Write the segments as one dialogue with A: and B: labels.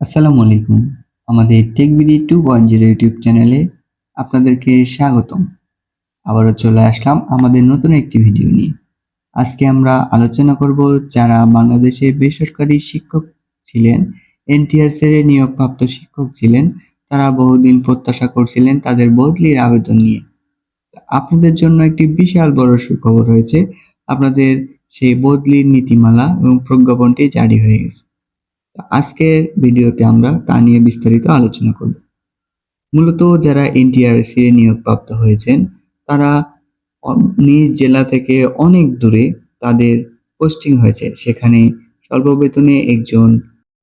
A: আসসালামু আলাইকুম। আমাদের tech TechBD two point zero YouTube চ্যানেলে আপনাদেরকে স্বাগতম। আবারও চলে আসলাম আমাদের নতুন একটি ভিডিও নিয়ে। আজকে আমরা আলোচনা করব যারা বাংলাদেশে বেসরকারি শিক্ষক ছিলেন, এনটিআর এর নিয়োগপ্রাপ্ত শিক্ষক ছিলেন, তারা বহুদিন প্রত্যাশা করছিলেন তাদের বদলির আবেদন নিয়ে। আপনাদের জন্য একটি বিশাল বড় সুখবর হয়েছে আপনাদের সেই বদলির নীতিমালা এবং প্রজ্ঞাপনটি জারি হয়ে গেছে। আজকের ভিডিওতে আমরা তা নিয়ে বিস্তারিত আলোচনা করব। মূলত যারা এনটিআরসি নিয়োগপ্রাপ্ত হয়েছেন, তারা নিজ জেলা থেকে অনেক দূরে তাদের পোস্টিং হয়েছে। সেখানে স্বল্প বেতনে একজন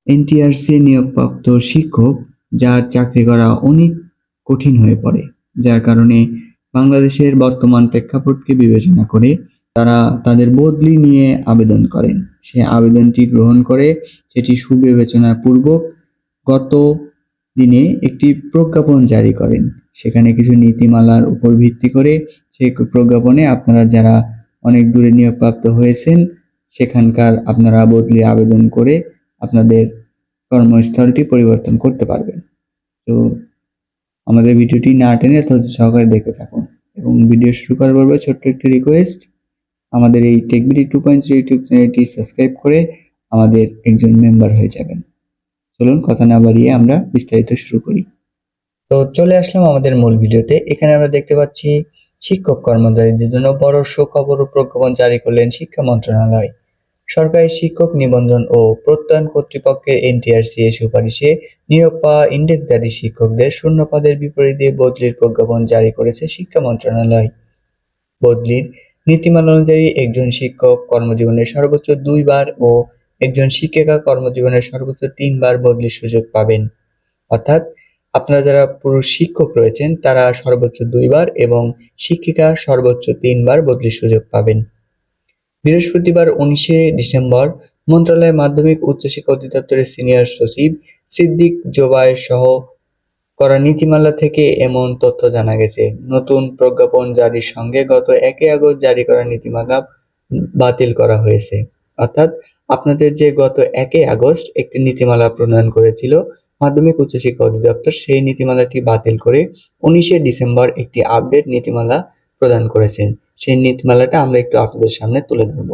A: এনটিআরসি নিয়োগপ্রাপ্ত শিক্ষক, যার চাকরি করা অনেক কঠিন হয়ে পড়ে। যার কারণে বাংলাদেশের বর্তমান প্রেক্ষাপটকে বিবেচনা করে তারা তাদের বদলি নিয়ে আবেদন করেন। সে আবেদনটি গ্রহণ করে সেটি সুবিবেচনা পূর্বক গত দিনে একটি প্রজ্ঞাপন জারি করেন। সেখানে কিছু নীতিমালার উপর ভিত্তি করে সেই প্রজ্ঞাপনে আপনারা যারা অনেক দূরে নিয়োগপ্রাপ্ত হয়েছেন, সেখানকার আপনারা বদলি আবেদন করে আপনাদের কর্মস্থলটি পরিবর্তন করতে পারবেন। তো আমাদের ভিডিওটি না টেনে ধৈর্য সহকারে দেখে থাকুন এবং ভিডিও শুরু করার পূর্বে ছোট্ট একটি রিকোয়েস্ট আমাদের এই টেকবিডি টু পয়েন্ট ইউটিউব চ্যানেলটি সাবস্ক্রাইব করে আমাদের একজন মেম্বার হয়ে যাবেন। চলুন কথা না বাড়িয়ে আমরা বিস্তারিত শুরু করি। তো চলে আসলাম আমাদের মূল ভিডিওতে। এখানে আমরা দেখতে পাচ্ছি শিক্ষক কর্মচারীদের জন্য বড় সুখবর প্রজ্ঞাপন জারি করলেন শিক্ষা মন্ত্রণালয়। সরকারি শিক্ষক নিবন্ধন ও প্রত্যয়ন কর্তৃপক্ষের এনটিআরসি এর সুপারিশে নিয়োগ পাওয়া ইন্ডেক্সধারী শিক্ষকদের শূন্য পদের বিপরীতে বদলির প্রজ্ঞাপন জারি করেছে শিক্ষা মন্ত্রণালয়। বদলির নীতিমালা অনুযায়ী একজন শিক্ষক কর্মজীবনে সর্বোচ্চ দুইবার ও একজন শিক্ষিকা কর্মজীবনে সর্বোচ্চ তিনবার বদলির সুযোগ পাবেন। অর্থাৎ আপনারা যারা পুরুষ শিক্ষক রয়েছেন, তারা সর্বোচ্চ দুইবার এবং শিক্ষিকা সর্বোচ্চ তিনবার বদলির সুযোগ পাবেন। বৃহস্পতিবার উনিশে ডিসেম্বর মন্ত্রণালয়ের মাধ্যমিক উচ্চশিক্ষা অধিদপ্তরের সিনিয়র সচিব সিদ্দিক জোবায় সহ করা নীতিমালা থেকে এমন তথ্য জানা গেছে। নতুন প্রজ্ঞাপন জারির সঙ্গে গত একই আগস্ট জারি করা নীতিমালা বাতিল করা হয়েছে। অর্থাৎ আপনাদের যে গত একই আগস্ট একটি নীতিমালা প্রণয়ন করেছিল, মাধ্যমিক উচ্চশিক্ষা অধিদপ্তর সেই নীতিমালাটি বাতিল করে উনিশে ডিসেম্বর একটি আপডেট নীতিমালা প্রদান করেছেন সেই নীতিমালাটা আমরা একটু আপনাদের সামনে তুলে ধরব।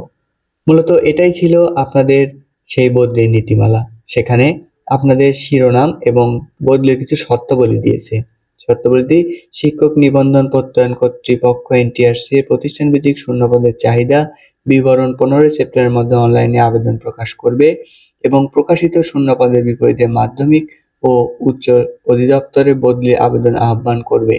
A: মূলত এটাই ছিল আপনাদের সেই বদলির নীতিমালা। সেখানে আপনাদের শিরোনাম এবং বদলে কিছু শর্তাবলী দিয়েছে। শর্তাবলীতে শিক্ষক নিবন্ধন প্রত্যয়ন কর্তৃপক্ষ এনটিআরসি প্রতিষ্ঠান ভিত্তিক শূন্যপদের চাহিদা বিবরণ পনেরোই সেপ্টেম্বরের মধ্যে অনলাইনে আবেদন প্রকাশ করবে এবং প্রকাশিত শূন্যপদের বিপরীতে মাধ্যমিক ও উচ্চ অধিদপ্তরে বদলির আবেদন আহ্বান করবে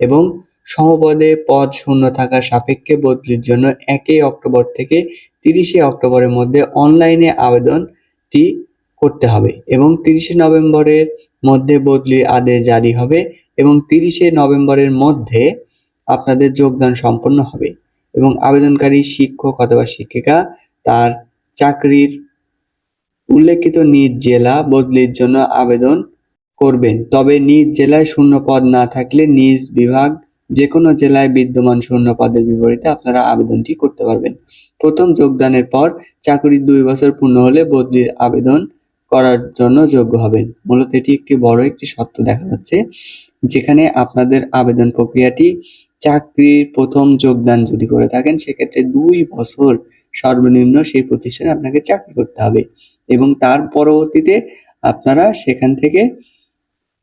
A: এবং সমপদে পদ শূন্য থাকা সাপেক্ষে বদলির জন্য একই অক্টোবর থেকে তিরিশে অক্টোবরের মধ্যে অনলাইনে আবেদনটি করতে হবে এবং তিরিশে নভেম্বরের মধ্যে বদলির আদেশ জারি হবে এবং তিরিশে নভেম্বরের মধ্যে আপনাদের যোগদান সম্পন্ন হবে এবং আবেদনকারী শিক্ষক অথবা শিক্ষিকা তার চাকরির উল্লেখিত নিজ জেলা বদলির জন্য আবেদন করবেন। তবে নিজ জেলায় শূন্য পদ না থাকলে নিজ বিভাগ যে কোনো জেলায় বিদ্যমান শূন্য পদের বিপরীতে আপনারা আবেদনটি করতে পারবেন। প্রথম যোগদানের পর চাকরির দুই বছর পূর্ণ হলে বদলির আবেদন করার জন্য যোগ্য হবেন। মূলত এটি একটি বড় একটি সত্য দেখা যাচ্ছে, যেখানে আপনাদের আবেদন প্রক্রিয়াটি চাকরির প্রথম যোগদান যদি করে থাকেন, সেক্ষেত্রে দুই বছর সর্বনিম্ন সেই প্রতিষ্ঠানে আপনাকে চাকরি করতে হবে এবং তার পরবর্তীতে আপনারা সেখান থেকে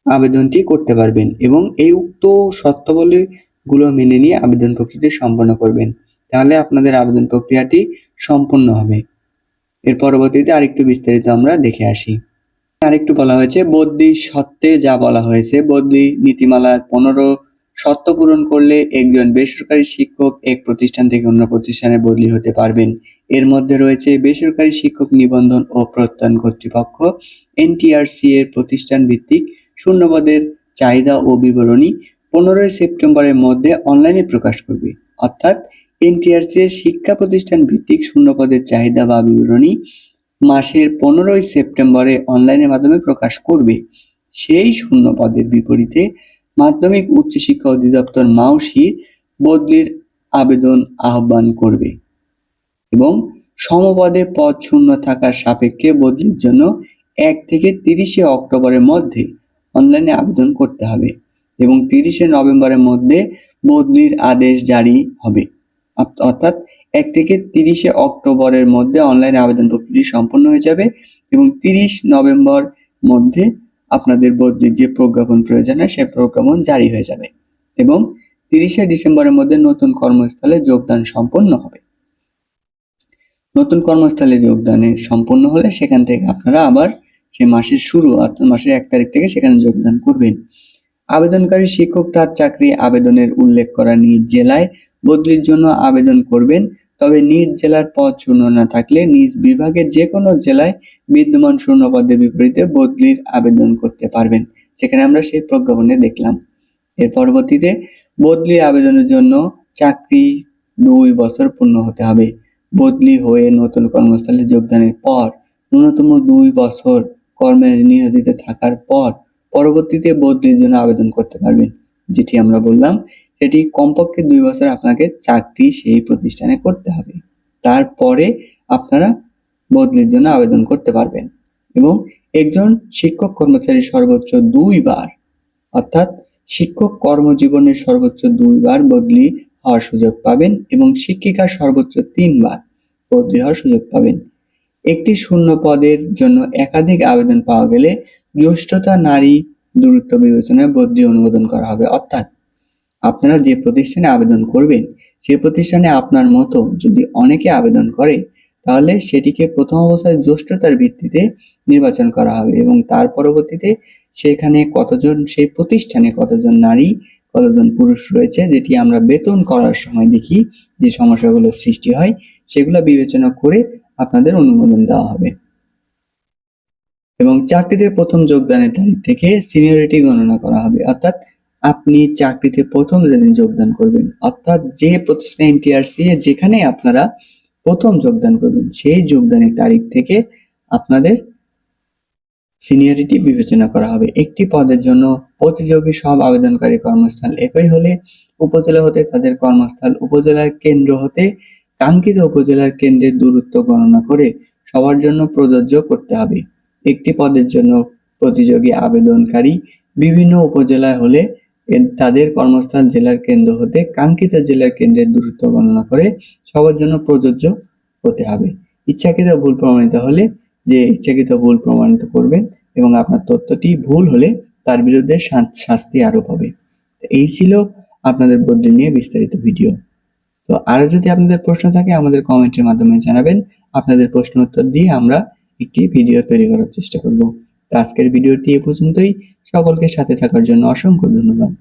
A: আবেদনটি করতে পারবেন এবং এই উক্ত শর্তাবলী গুলো মেনে নিয়ে আবেদন প্রক্রিয়াটি সম্পন্ন করবেন। তাহলে আপনাদের আবেদন প্রক্রিয়াটি সম্পূর্ণ হবে। এর পরবর্তীতে আরেকটু বিস্তারিত আমরা দেখে আসি। আরেকটু বলা হয়েছে, বদলি সত্ত্বে যা বলা হয়েছে, বদলি নীতিমালার পনেরো শর্ত পূরণ করলে একজন বেসরকারি শিক্ষক এক প্রতিষ্ঠান থেকে অন্য প্রতিষ্ঠানে বদলি হতে পারবেন। এর মধ্যে রয়েছে বেসরকারি শিক্ষক নিবন্ধন ও প্রত্যয়ন কর্তৃপক্ষ, এনটিআরসি এর প্রতিষ্ঠান ভিত্তিক শূন্যপদের চাহিদা ও বিবরণী পনেরোই সেপ্টেম্বরের মধ্যে অনলাইনে প্রকাশ করবে। অর্থাৎ এনটিআরসি এর শিক্ষা প্রতিষ্ঠান ভিত্তিক শূন্যপদের চাহিদা বা বিবরণী মাসের পনেরোই সেপ্টেম্বরে অনলাইনের মাধ্যমে প্রকাশ করবে। সেই শূন্য পদের বিপরীতে মাধ্যমিক উচ্চশিক্ষা অধিদপ্তর মাউসি বদলির আবেদন আহ্বান করবে এবং সমপদে পদ শূন্য থাকার সাপেক্ষে বদলির জন্য এক থেকে তিরিশে অক্টোবরের মধ্যে অনলাইনে আবেদন করতে হবে এবং তিরিশে নভেম্বরের মধ্যে বদলির আদেশ জারি হবে। অর্থাৎ এক থেকে তিরিশে অক্টোবরের মধ্যে অনলাইনে আবেদন প্রক্রিয়া সম্পন্ন হয়ে যাবে এবং তিরিশ নভেম্বর মধ্যে আপনাদের বদলির যে প্রজ্ঞাপন প্রয়োজন হয় সেই প্রজ্ঞাপন জারি হয়ে যাবে এবং তিরিশে ডিসেম্বরের মধ্যে নতুন কর্মস্থলে যোগদান সম্পন্ন হবে। নতুন কর্মস্থলে যোগদানে সম্পন্ন হলে সেখান থেকে আপনারা আবার সে মাসের শুরু অর্থাৎ মাসের এক তারিখ থেকে সেখানে যোগদান করবেন। আবেদনকারী শিক্ষক তার চাকরি আবেদনের উল্লেখ করা নিজ জেলায় বদলির জন্য আবেদন করবেন। তবে নিজ জেলার পদ শূন্য না থাকলে নিজ বিভাগের যে কোনো জেলায় বিদ্যমান শূন্য পদের বিপরীতে বদলির আবেদন করতে পারবেন। সেখানে আমরা সেই প্রজ্ঞাপনে দেখলাম। এর পরবর্তীতে বদলি আবেদনের জন্য চাকরি দুই বছর পূর্ণ হতে হবে। বদলি হয়ে নতুন কর্মস্থলে যোগদানের পর ন্যূনতম দুই বছর কর্মে নিয়োজিত থাকার পর পরবর্তীতে বদলির জন্য আবেদন করতে পারবেন। যেটি আমরা বললাম, সেটি কমপক্ষে দুই বছর আপনাকে চাকরি সেই প্রতিষ্ঠানে করতে হবে। তারপরে আপনারা বদলির জন্য আবেদন করতে পারবেন। এবং একজন শিক্ষক কর্মচারী সর্বোচ্চ দুইবার অর্থাৎ শিক্ষক কর্মজীবনের সর্বোচ্চ দুইবার বদলি হওয়ার সুযোগ পাবেন এবং শিক্ষিকা সর্বোচ্চ তিনবার বদলি হওয়ার সুযোগ পাবেন। একটি শূন্য পদের জন্য একাধিক আবেদন পাওয়া গেলে জ্যেষ্ঠতা নারী দূরত্ব বিবেচনায় বদলি অনুমোদন করা হবে। অর্থাৎ আপনারা যে প্রতিষ্ঠানে আবেদন করবেন সেই প্রতিষ্ঠানে আপনার মতো যদি অনেকে আবেদন করে, তাহলে সেটিকে প্রথম অবস্থায় জ্যেষ্ঠতার ভিত্তিতে নির্বাচন করা হবে এবং তার পরবর্তীতে সেখানে কতজন সেই প্রতিষ্ঠানে কতজন নারী, কতজন পুরুষ রয়েছে, যেটি আমরা বেতন করার সময় দেখি যে সমস্যাগুলো সৃষ্টি হয়, সেগুলো বিবেচনা করে আপনাদের অনুমোদন দেওয়া হবে। এবং চাকরিতে প্রথম যোগদানের তারিখ থেকে সিনিয়রিটি গণনা করা হবে। অর্থাৎ আপনি চাকরিতে প্রথম যেদিন যোগদান করবেন, অর্থাৎ যে প্রতিষ্ঠানে এনটিআরসি যেখানে আপনারা প্রথম যোগদান করবেন, সেই যোগদানের তারিখ থেকে আপনাদের সিনিয়রিটি বিবেচনা করা হবে। একটি পদের জন্য প্রতিযোগী সব আবেদনকারী কর্মস্থল একই হলে উপজেলা হতে তাদের কর্মস্থল, উপজেলার কেন্দ্র হতে কাঙ্ক্ষিত উপজেলার কেন্দ্রের দূরত্ব গণনা করে সবার জন্য প্রযোজ্য করতে হবে। একটি পদের জন্য প্রতিযোগী আবেদনকারী বিভিন্ন উপজেলায় হলে তাদের কর্মস্থল জেলার কেন্দ্র হতে কাঙ্ক্ষিত জেলার কেন্দ্রের দূরত্ব গণনা করে সবার জন্য প্রযোজ্য হতে হবে। ইচ্ছাকৃত ভুল প্রমাণিত হলে যে ইচ্ছাকৃত ভুল প্রমাণিত করবেন এবং আপনার তথ্যটি ভুল হলে তার বিরুদ্ধে শাস্তি আরোপ হবে। এই ছিল আপনাদের বদলি নিয়ে বিস্তারিত ভিডিও। তো আরও যদি আপনাদের প্রশ্ন থাকে আমাদের কমেন্টের মাধ্যমে জানাবেন। আপনাদের প্রশ্ন উত্তর দিয়ে আমরা একটি ভিডিও তৈরি করার চেষ্টা করব। আজকের ভিডিওটি এ পর্যন্তই। সকলকে সাথে থাকার জন্য অসংখ্য ধন্যবাদ।